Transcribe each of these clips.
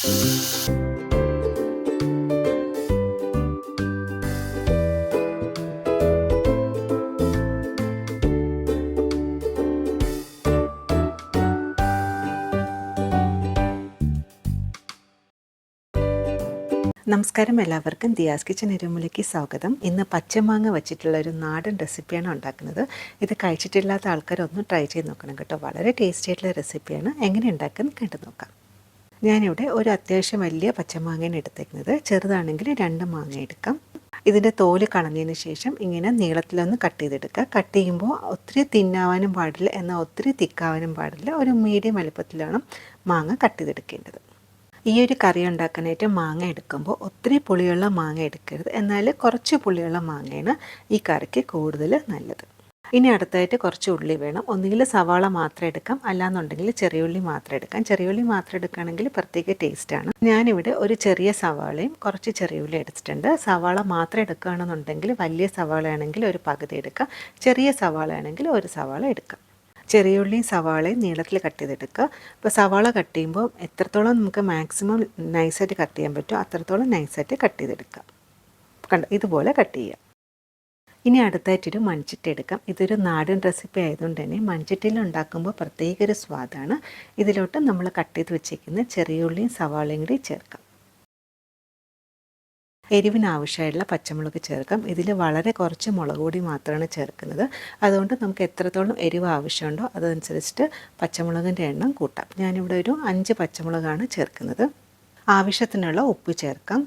നമസ്കാരം എല്ലാവർക്കും. ദിയാസ് കിച്ചൻ എരുമലയ്ക്ക് സ്വാഗതം. ഇന്ന് പച്ചമാങ്ങ വെച്ചിട്ടുള്ള ഒരു നാടൻ റെസിപ്പിയാണ് ഉണ്ടാക്കുന്നത്. ഇത് കഴിച്ചിട്ടില്ലാത്ത ആൾക്കാരൊന്നും ട്രൈ ചെയ്ത് നോക്കണം കേട്ടോ. വളരെ ടേസ്റ്റി ആയിട്ടുള്ള റെസിപ്പിയാണ്. എങ്ങനെ ഉണ്ടാക്കുന്നത് കണ്ടു നോക്കാം. ഞാനിവിടെ ഒരു അത്യാവശ്യം വലിയ പച്ചമാങ്ങയാണ് എടുത്തേക്കുന്നത്. ചെറുതാണെങ്കിൽ രണ്ട് മാങ്ങ എടുക്കാം. ഇതിന്റെ തോൽ കളഞ്ഞതിന് ശേഷം ഇങ്ങനെ നീളത്തിലൊന്ന് കട്ട് ചെയ്തെടുക്കുക. കട്ട് ചെയ്യുമ്പോൾ ഒത്തിരി തിന്നാവാനും പാടില്ല എന്നാൽ ഒത്തിരി തിക്കാവാനും പാടില്ല. ഒരു മീഡിയം വലുപ്പത്തിലാണ് മാങ്ങ കട്ട് ചെയ്തെടുക്കേണ്ടത്. ഈ ഒരു കറി ഉണ്ടാക്കാനായിട്ട് മാങ്ങ എടുക്കുമ്പോൾ ഒത്തിരി പുളിയുള്ള മാങ്ങ എടുക്കരുത്. എന്നാൽ കുറച്ച് പുളിയുള്ള മാങ്ങയാണ് ഈ കറിക്ക് കൂടുതൽ നല്ലത്. ഇനി അടുത്തായിട്ട് കുറച്ച് ഉള്ളി വേണം. ഒന്നുകിൽ സവാള മാത്രം എടുക്കാം. അല്ലാന്നുണ്ടെങ്കിൽ ചെറിയ ഉള്ളി മാത്രം എടുക്കാം. ചെറിയ ഉള്ളി മാത്രം എടുക്കുകയാണെങ്കിൽ പ്രത്യേക ടേസ്റ്റാണ് ഞാനിവിടെ ഒരു ചെറിയ സവാളയും കുറച്ച് ചെറിയ ഉള്ളി എടുത്തിട്ടുണ്ട്. സവാള മാത്രം എടുക്കുകയാണെന്നുണ്ടെങ്കിൽ വലിയ സവാളയാണെങ്കിൽ ഒരു പകുതി എടുക്കാം. ചെറിയ സവാള ആണെങ്കിൽ ഒരു സവാള എടുക്കാം. ചെറിയുള്ളിയും സവാളയും നീളത്തിൽ കട്ട് ചെയ്തെടുക്കുക. അപ്പോൾ സവാള കട്ട് ചെയ്യുമ്പോൾ എത്രത്തോളം നമുക്ക് മാക്സിമം നൈസായിട്ട് കട്ട് ചെയ്യാൻ പറ്റുമോ അത്രത്തോളം നൈസായിട്ട് കട്ട് ചെയ്തെടുക്കുക. കണ്ട? ഇതുപോലെ കട്ട് ചെയ്യുക. ഇനി അടുത്തായിട്ടൊരു മൺചട്ടി എടുക്കാം. ഇതൊരു നാടൻ റെസിപ്പി ആയതുകൊണ്ട് തന്നെ മൺചട്ടിയിൽ ഉണ്ടാക്കുമ്പോൾ പ്രത്യേക ഒരു സ്വാദാണ്. ഇതിലോട്ട് നമ്മൾ കട്ട് ചെയ്ത് വെച്ചേക്കുന്ന ചെറിയ ഉള്ളിയും സവാളയും കൂടി ചേർക്കാം. എരിവിന് ആവശ്യമായിട്ടുള്ള പച്ചമുളക് ചേർക്കാം. ഇതിൽ വളരെ കുറച്ച് മുളക് പൊടി മാത്രമാണ് ചേർക്കുന്നത്. അതുകൊണ്ട് നമുക്ക് എത്രത്തോളം എരിവ് ആവശ്യമുണ്ടോ അതനുസരിച്ചിട്ട് പച്ചമുളകിന്റെ എണ്ണം കൂട്ടാം. ഞാനിവിടെ ഒരു അഞ്ച് പച്ചമുളകാണ് ചേർക്കുന്നത്. ആവശ്യത്തിനുള്ള ഉപ്പ് ചേർക്കാം.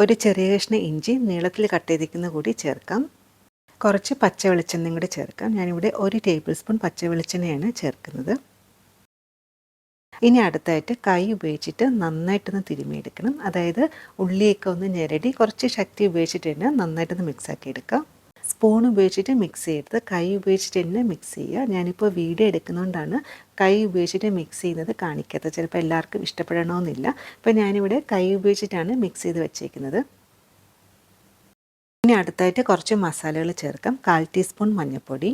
ഒരു ചെറിയ കഷ്ണം ഇഞ്ചി നീളത്തിൽ കട്ട് ചെയ്തിരിക്കുന്ന കൂടി ചേർക്കാം. കുറച്ച് പച്ച വെളിച്ചെണ്ണയും കൂടി ചേർക്കാം. ഞാനിവിടെ ഒരു ടേബിൾ സ്പൂൺ പച്ച വെളിച്ചെണ്ണയാണ് ചേർക്കുന്നത്. ഇനി അടുത്തായിട്ട് കൈ ഉപയോഗിച്ചിട്ട് നന്നായിട്ടൊന്ന് തിരുമിയെടുക്കണം അതായത് ഉള്ളിയൊക്കെ ഒന്ന് ഞെരടി കുറച്ച് ശക്തി ഉപയോഗിച്ചിട്ട് തന്നെ നന്നായിട്ടൊന്ന് മിക്സാക്കി എടുക്കാം സ്പൂൺ ഉപയോഗിച്ചിട്ട് മിക്സ് ചെയ്യരുത്. കൈ ഉപയോഗിച്ചിട്ട് തന്നെ മിക്സ് ചെയ്യുക. ഞാനിപ്പോൾ വീഡിയോ എടുക്കുന്നതുകൊണ്ടാണ് കൈ ഉപയോഗിച്ചിട്ട് മിക്സ് ചെയ്യുന്നത് കാണിക്കാത്തത്. ചിലപ്പോൾ എല്ലാവർക്കും ഇഷ്ടപ്പെടണമെന്നില്ല അപ്പോൾ ഞാനിവിടെ കൈ ഉപയോഗിച്ചിട്ടാണ് മിക്സ് ചെയ്ത് വെച്ചേക്കുന്നത്. ഇനി അടുത്തായിട്ട് കുറച്ച് മസാലകൾ ചേർക്കാം. കാൽ ടീസ്പൂൺ മഞ്ഞൾപ്പൊടി.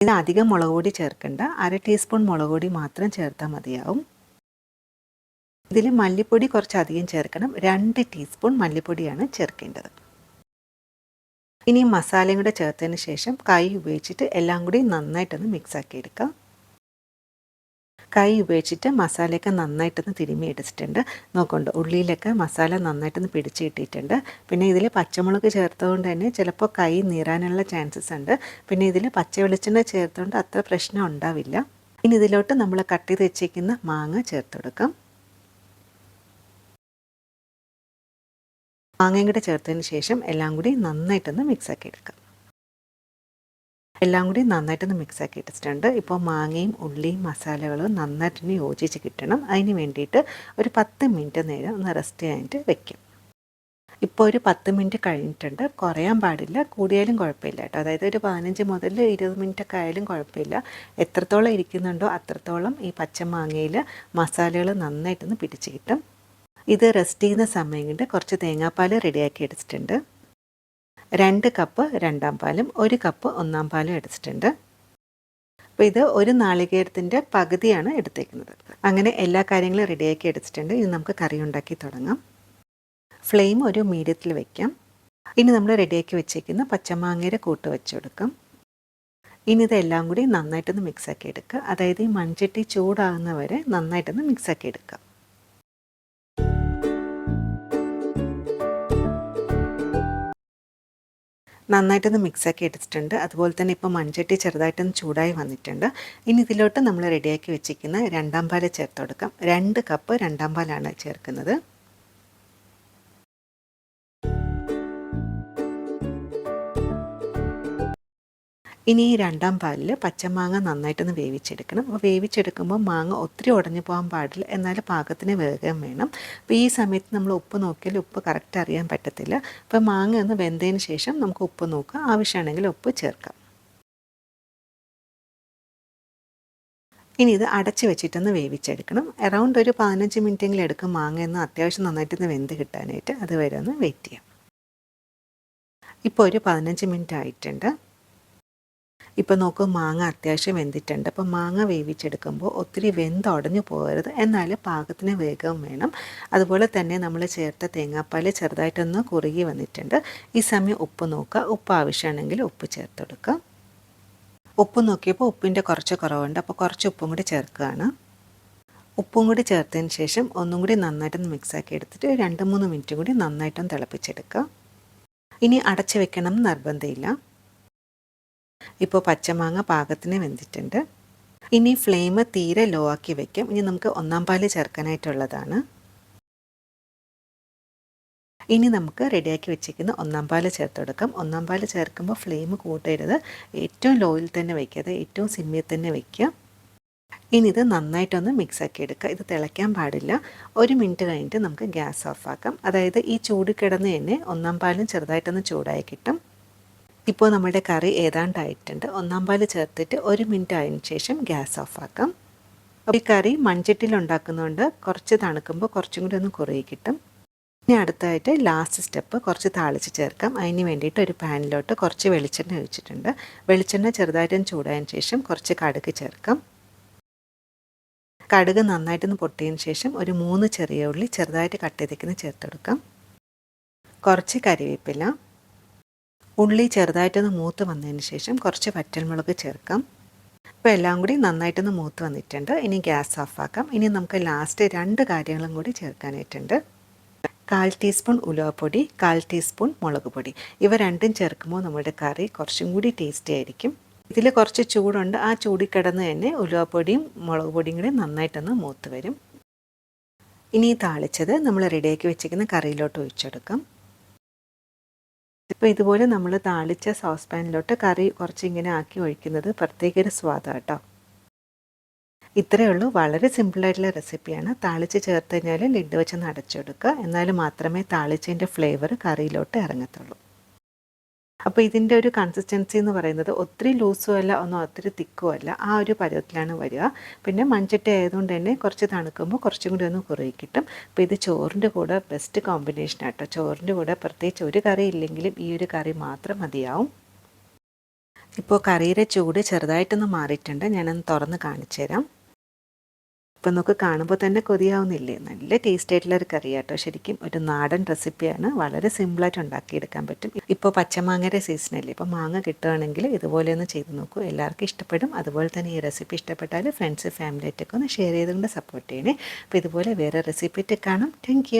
ഇത് അധികം മുളക് പൊടി ചേർക്കണ്ട. അര ടീസ്പൂൺ മുളക് പൊടി മാത്രം ചേർത്താൽ മതിയാവും. ഇതിൽ മല്ലിപ്പൊടി കുറച്ചധികം ചേർക്കണം. രണ്ട് ടീസ്പൂൺ മല്ലിപ്പൊടിയാണ് ചേർക്കേണ്ടത്. ഇനി മസാലയും കൂടെ ചേർത്തതിന് ശേഷം കൈ ഉപയോഗിച്ചിട്ട് എല്ലാം കൂടി നന്നായിട്ടൊന്ന് മിക്സ് ആക്കി എടുക്കാം കൈ ഉപയോഗിച്ചിട്ട് മസാലയൊക്കെ നന്നായിട്ടൊന്ന് തിരുമ്മി എടുത്തിട്ടുണ്ട് നോക്കുന്നുണ്ട് ഉള്ളിയിലൊക്കെ മസാല നന്നായിട്ടൊന്ന് പിടിച്ച് കിട്ടിയിട്ടുണ്ട് പിന്നെ ഇതിൽ പച്ചമുളക് ചേർത്തതുകൊണ്ട് തന്നെ ചിലപ്പോൾ കൈ നീറാനുള്ള ചാൻസസ് ഉണ്ട്. പിന്നെ ഇതിൽ പച്ച വെളിച്ചെണ്ണ ചേർത്തുകൊണ്ട് അത്ര പ്രശ്നം ഉണ്ടാവില്ല. ഇനി ഇതിലോട്ട് നമ്മൾ കട്ട് ചെയ്ത് വെച്ചേക്കുന്ന മാങ്ങ ചേർത്ത് കൊടുക്കാം. മാങ്ങയും കൂടെ ചേർത്തതിന് ശേഷം എല്ലാം കൂടി നന്നായിട്ടൊന്ന് മിക്സാക്കി എടുക്കാം. എല്ലാം കൂടി നന്നായിട്ടൊന്ന് മിക്സാക്കി എടുത്തിട്ടുണ്ട്. ഇപ്പോൾ മാങ്ങയും ഉള്ളിയും മസാലകളും നന്നായിട്ടൊന്ന് യോജിച്ച് കിട്ടണം. അതിന് വേണ്ടിയിട്ട് ഒരു പത്ത് മിനിറ്റ് നേരം ഒന്ന് റെസ്റ്റ് ചെയ്യാനായിട്ട് വെക്കും. ഇപ്പോൾ ഒരു പത്ത് മിനിറ്റ് കഴിഞ്ഞിട്ടുണ്ട്. കുറയാൻ പാടില്ല. കൂടിയാലും കുഴപ്പമില്ല കേട്ടോ. അതായത് ഒരു പതിനഞ്ച് മുതൽ ഇരുപത് മിനിറ്റ് ഒക്കെ ആയാലും കുഴപ്പമില്ല. എത്രത്തോളം ഇരിക്കുന്നുണ്ടോ അത്രത്തോളം ഈ പച്ചമാങ്ങയിൽ മസാലകൾ നന്നായിട്ടൊന്ന് പിടിച്ച് കിട്ടും. ഇത് റെസ്റ്റ് ചെയ്യുന്ന സമയം കൊണ്ട് കുറച്ച് തേങ്ങാപ്പാൽ റെഡിയാക്കി എടുത്തിട്ടുണ്ട്. രണ്ട് കപ്പ് രണ്ടാം പാലും ഒരു കപ്പ് ഒന്നാം പാലും എടുത്തിട്ടുണ്ട്. അപ്പോൾ ഇത് ഒരു നാളികേരത്തിന്റെ പകുതിയാണ് എടുത്തേക്കുന്നത്. അങ്ങനെ എല്ലാ കാര്യങ്ങളും റെഡിയാക്കി എടുത്തിട്ടുണ്ട്. ഇനി നമുക്ക് കറി ഉണ്ടാക്കി തുടങ്ങാം. ഫ്ലെയിം ഒരു മീഡിയത്തിൽ വയ്ക്കാം ഇനി നമ്മൾ റെഡിയാക്കി വെച്ചേക്കുന്ന പച്ചമാങ്ങയുടെ കൂട്ട് വെച്ച് ഇനി ഇതെല്ലാം കൂടി നന്നായിട്ടൊന്ന് മിക്സാക്കി എടുക്കുക. അതായത് ഈ മൺചട്ടി ചൂടാകുന്നവരെ നന്നായിട്ടൊന്ന് മിക്സാക്കി എടുക്കുക. നന്നായിട്ടൊന്ന് മിക്സാക്കി എടുത്തിട്ടുണ്ട്. അതുപോലെ തന്നെ ഇപ്പോൾ മൺചട്ടി ചെറുതായിട്ടൊന്ന് ചൂടായി വന്നിട്ടുണ്ട്. ഇനി ഇതിലോട്ട് നമ്മൾ റെഡിയാക്കി വെച്ചിരിക്കുന്ന രണ്ടാം പാൽ ചേർത്ത് കൊടുക്കാം രണ്ട് കപ്പ് രണ്ടാം പാലാണ് ചേർക്കുന്നത്. ഇനി ഈ രണ്ടാം പാലിൽ പച്ചമാങ്ങ നന്നായിട്ടൊന്ന് വേവിച്ചെടുക്കണം. അപ്പോൾ വേവിച്ചെടുക്കുമ്പോൾ മാങ്ങ ഒത്തിരി ഉടഞ്ഞു പോകാൻ പാടില്ല. എന്നാൽ പാകത്തിന് വേഗം വേണം. അപ്പോൾ ഈ സമയത്ത് നമ്മൾ ഉപ്പ് നോക്കിയാൽ ഉപ്പ് കറക്റ്റ് അറിയാൻ പറ്റത്തില്ല. അപ്പോൾ മാങ്ങ ഒന്ന് വെന്തതിന് ശേഷം നമുക്ക് ഉപ്പ് നോക്കുക ആവശ്യമാണെങ്കിൽ ഉപ്പ് ചേർക്കാം. ഇനി ഇത് അടച്ച് വെച്ചിട്ടൊന്ന് വേവിച്ചെടുക്കണം. അറൗണ്ട് ഒരു പതിനഞ്ച് മിനിറ്റെങ്കിലും എടുക്കും മാങ്ങ എന്ന് അത്യാവശ്യം നന്നായിട്ടൊന്ന് വെന്ത് കിട്ടാനായിട്ട്. അതുവരെ ഒന്ന് വെയിറ്റ് ചെയ്യാം. ഇപ്പോൾ ഒരു പതിനഞ്ച് മിനിറ്റ് ആയിട്ടുണ്ട്. ഇപ്പോൾ നോക്കൂ മാങ്ങ അത്യാവശ്യം വെന്തിട്ടുണ്ട്. അപ്പോൾ മാങ്ങ വേവിച്ചെടുക്കുമ്പോൾ ഒത്തിരി വെന്തുടഞ്ഞു പോകരുത്. എന്നാൽ പാകത്തിന് വേഗം വേണം. അതുപോലെ തന്നെ നമ്മൾ ചേർത്ത തേങ്ങാപ്പാൽ ചെറുതായിട്ടൊന്ന് കുറുകി വന്നിട്ടുണ്ട്. ഈ സമയം ഉപ്പ് നോക്കുക. ഉപ്പ് ആവശ്യമാണെങ്കിൽ ഉപ്പ് ചേർത്ത് കൊടുക്കുക. ഉപ്പ് നോക്കിയപ്പോൾ ഉപ്പിന്റെ കുറച്ച് കുറവുണ്ട്. അപ്പോൾ കുറച്ച് ഉപ്പും കൂടി ചേർക്കുകയാണ്. ഉപ്പും കൂടി ചേർത്തതിന് ശേഷം ഒന്നും കൂടി നന്നായിട്ടൊന്ന് മിക്സാക്കി എടുത്തിട്ട് രണ്ട് മൂന്ന് മിനിറ്റും കൂടി നന്നായിട്ടൊന്ന് തിളപ്പിച്ചെടുക്കുക. ഇനി അടച്ചു വെക്കണം നിർബന്ധമില്ല. ഇപ്പോൾ പച്ചമാങ്ങ പാകത്തിന് വെന്തിട്ടുണ്ട്. ഇനി ഫ്ലെയിം തീരെ ലോ ആക്കി വെക്കും. ഇനി നമുക്ക് ഒന്നാം പാൽ ചേർക്കാനായിട്ടുള്ളതാണ്. ഇനി നമുക്ക് റെഡിയാക്കി വെച്ചിരിക്കുന്ന ഒന്നാം പാൽ ചേർത്ത് കൊടുക്കാം. ഒന്നാം പാൽ ചേർക്കുമ്പോൾ ഫ്ലെയിം കൂട്ടരുത്. ഏറ്റവും ലോയിൽ തന്നെ വയ്ക്കുക ഏറ്റവും സിമ്മിൽ തന്നെ വയ്ക്കുക ഇനി ഇത് നന്നായിട്ടൊന്ന് മിക്സ് ആക്കി എടുക്കുക. ഇത് തിളയ്ക്കാൻ പാടില്ല. ഒരു മിനിറ്റ് കഴിഞ്ഞിട്ട് നമുക്ക് ഗ്യാസ് ഓഫ് ആക്കാം. അതായത് ഈ ചൂട് കിടന്ന് തന്നെ ഒന്നാം പാലും ചെറുതായിട്ടൊന്ന് ചൂടായി കിട്ടും. ഇപ്പോൾ നമ്മുടെ കറി ഏതാണ്ടായിട്ടുണ്ട്? ഒന്നാം പാൽ ചേർത്തിട്ട് ഒരു മിനിറ്റ് ആയതിന് ശേഷം ഗ്യാസ് ഓഫാക്കാം. ഈ കറി മൺചട്ടിയിൽ ഉണ്ടാക്കുന്നതുകൊണ്ട് കുറച്ച് തണുക്കുമ്പോൾ കുറച്ചും കൂടി ഒന്ന് കുറേ കിട്ടും. ഇനി അടുത്തായിട്ട് ലാസ്റ്റ് സ്റ്റെപ്പ് കുറച്ച് താളിച്ച് ചേർക്കാം. അതിന് വേണ്ടിയിട്ട് ഒരു പാനിലോട്ട് കുറച്ച് വെളിച്ചെണ്ണ ഒഴിച്ചിട്ടുണ്ട്. വെളിച്ചെണ്ണ ചെറുതായിട്ടും ചൂടായതിന് ശേഷം കുറച്ച് കടുക് ചേർക്കാം. കടുക് നന്നായിട്ടൊന്ന് പൊട്ടിയതിന് ശേഷം ഒരു മൂന്ന് ചെറിയ ഉള്ളി ചെറുതായിട്ട് കട്ട് ചെയ്തേക്കുന്ന ചേർത്തെടുക്കാം. കുറച്ച് കരിവേപ്പില ഉള്ളി ചെറുതായിട്ടൊന്ന് മൂത്ത് വന്നതിന് ശേഷം കുറച്ച് വറ്റൽമുളക് ചേർക്കാം. അപ്പോൾ എല്ലാം കൂടി നന്നായിട്ടൊന്ന് മൂത്ത് വന്നിട്ടുണ്ട്. ഇനി ഗ്യാസ് ഓഫാക്കാം. ഇനി നമുക്ക് ലാസ്റ്റ് രണ്ട് കാര്യങ്ങളും കൂടി ചേർക്കാനായിട്ടുണ്ട്. കാൽ ടീസ്പൂൺ ഉലുവപ്പൊടി കാൽ ടീസ്പൂൺ മുളക് പൊടി. ഇവ രണ്ടും ചേർക്കുമ്പോൾ നമ്മുടെ കറി കുറച്ചും കൂടി ടേസ്റ്റി ആയിരിക്കും. ഇതിൽ കുറച്ച് ചൂടുണ്ട്. ആ ചൂടിൽ കിടന്ന് തന്നെ ഉലുവപ്പൊടിയും മുളക് പൊടിയും കൂടി നന്നായിട്ടൊന്ന് മൂത്ത് വരും. ഇനി താളിച്ചത് നമ്മൾ റെഡിയാക്കി വെച്ചിരിക്കുന്ന കറിയിലോട്ട് ഒഴിച്ചെടുക്കാം. ഇപ്പോൾ ഇതുപോലെ നമ്മൾ താളിച്ച സോസ് പാനിലോട്ട് കറി കുറച്ച് ഇങ്ങനെ ആക്കി ഒഴിക്കുന്നത് പ്രത്യേക ഒരു സ്വാദാട്ടോ ഇത്രയേ ഉള്ളൂ. വളരെ സിമ്പിളായിട്ടുള്ള റെസിപ്പിയാണ്. താളിച്ച് ചേർത്ത് കഴിഞ്ഞാൽ ലിഡ് വെച്ച് നടച്ചെടുക്കുക. എന്നാൽ മാത്രമേ താളിച്ചതിന്റെ ഫ്ലേവർ കറിയിലോട്ട് ഇറങ്ങത്തുള്ളൂ. അപ്പോൾ ഇതിന്റെ ഒരു കൺസിസ്റ്റൻസി എന്ന് പറയുന്നത് ഒത്തിരി ലൂസും അല്ല ഒന്നും ഒത്തിരി തിക്കും അല്ല. ആ ഒരു പരുവത്തിലാണ് വരിക. പിന്നെ മൺചട്ടി ആയതുകൊണ്ട് തന്നെ കുറച്ച് തണുക്കുമ്പോൾ കുറച്ചും കൂടി ഒന്ന് കുറുകി കിട്ടും. അപ്പോൾ ഇത് ചോറിന്റെ കൂടെ ബെസ്റ്റ് കോമ്പിനേഷൻ ആട്ടോ. ചോറിന്റെ കൂടെ പ്രത്യേകിച്ച് ഒരു കറി ഇല്ലെങ്കിലും ഈ ഒരു കറി മാത്രം മതിയാവും. ഇപ്പോൾ കറിയുടെ ചൂട് ചെറുതായിട്ടൊന്ന് മാറിയിട്ടുണ്ട്. ഞാനൊന്ന് തുറന്ന് കാണിച്ചു തരാം ഇപ്പം നമുക്ക് കാണുമ്പോൾ തന്നെ കൊതിയാവുന്നില്ലേ? നല്ല ടേസ്റ്റ് ആയിട്ടുള്ള ഒരു കറി ശരിക്കും ഒരു നാടൻ റെസിപ്പിയാണ് വളരെ സിമ്പിളായിട്ട് ഉണ്ടാക്കിയെടുക്കാൻ പറ്റും. ഇപ്പോൾ പച്ചമാങ്ങയുടെ സീസണല്ലേ ഇപ്പോൾ മാങ്ങ കിട്ടുകയാണെങ്കിൽ ഇതുപോലെ ഒന്ന് ചെയ്ത് നോക്കൂ. എല്ലാവർക്കും ഇഷ്ടപ്പെടും. അതുപോലെ തന്നെ ഈ റെസിപ്പി ഇഷ്ടപ്പെട്ടാൽ ഫ്രണ്ട്സ് ഫാമിലിയായിട്ടൊക്കെ ഒന്ന് ഷെയർ ചെയ്തുകൊണ്ട് സപ്പോർട്ട് ചെയ്യണേ. അപ്പോൾ ഇതുപോലെ വേറെ റെസിപ്പി കാണാം. താങ്ക്